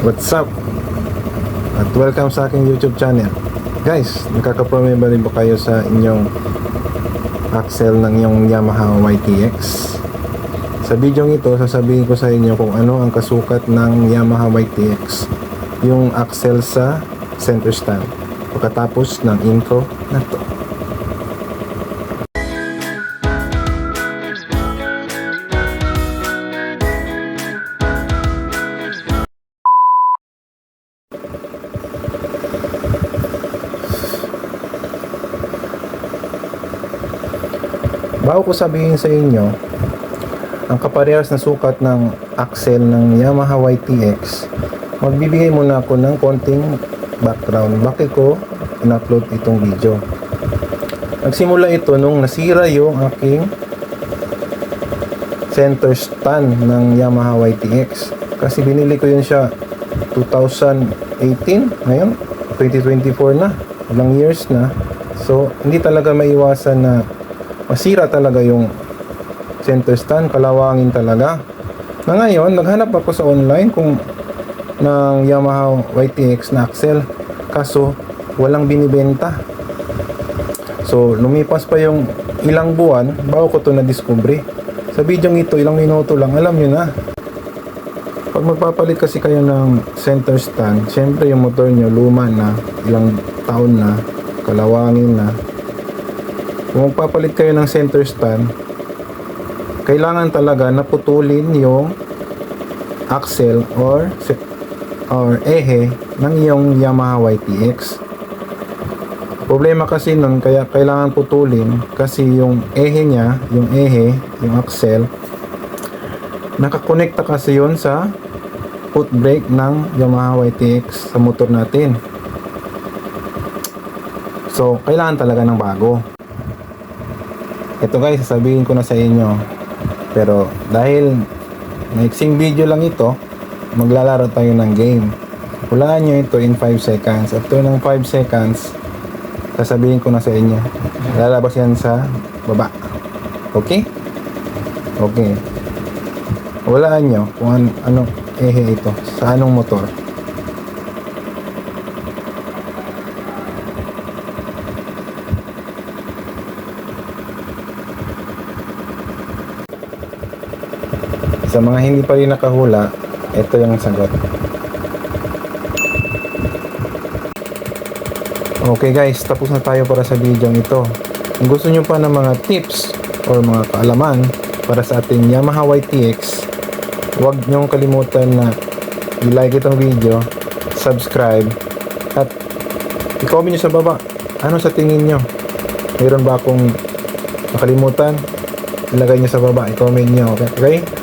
What's up? At welcome sa aking YouTube channel. Guys, nakaka-promember ba rin ba kayo sa inyong axle ng inyong Yamaha YTX? Sa video ito, sasabihin ko sa inyo kung ano ang kasukat ng Yamaha YTX yung axle sa center stand pagkatapos ng intro na to. Bago ko sabihin sa inyo, ang kaparehas na sukat ng axle ng Yamaha YTX, magbibigay muna ako ng konting background. Bakit ko in-upload itong video? Nagsimula ito nung nasira yung aking center stand ng Yamaha YTX. Kasi binili ko yun siya 2018, ngayon 2024 na, ilang years na. So, hindi talaga maiwasan na masira talaga yung center stand, kalawangin talaga. Na ngayon, naghanap ako sa online kung ng Yamaha YTX na axle. Kaso, walang binibenta. So, lumipas pa yung ilang buwan bago ko to na-discovery. Sa video ito, ilang minuto lang, alam nyo na. Pag magpapalit kasi kayo ng center stand, syempre yung motor nyo luma na, ilang taon na, kalawangin na. Kung magpapalit kayo ng center stand, kailangan talaga naputulin yung axle or or ehe ng iyong Yamaha YTX. Problema kasi nun, kaya kailangan putulin kasi yung ehe niya, yung ehe, yung axle, nakakonekta kasi yon sa foot brake ng Yamaha YTX sa motor natin. So, kailangan talaga ng bago. Ito guys, sasabihin ko na sa inyo. Pero dahil maiksing video lang ito, maglalaro tayo ng game. Hulaan nyo ito in 5 seconds. After ng 5 seconds, sasabihin ko na sa inyo. Lalabas yan sa baba. Okay? Okay. Hulaan nyo kung an- anong ehe ito. Sa anong motor. Sa mga hindi pa rin nakahula, ito yung sagot. Okay guys, tapos na tayo para sa video ito. Kung gusto nyo pa ng mga tips or mga kaalaman para sa ating Yamaha YTX, huwag nyong kalimutan na i-like itong video, subscribe, at i-comment nyo sa baba. Ano sa tingin nyo? Mayroon ba akong nakalimutan? Ilagay nyo sa baba, i-comment nyo. Okay? okay?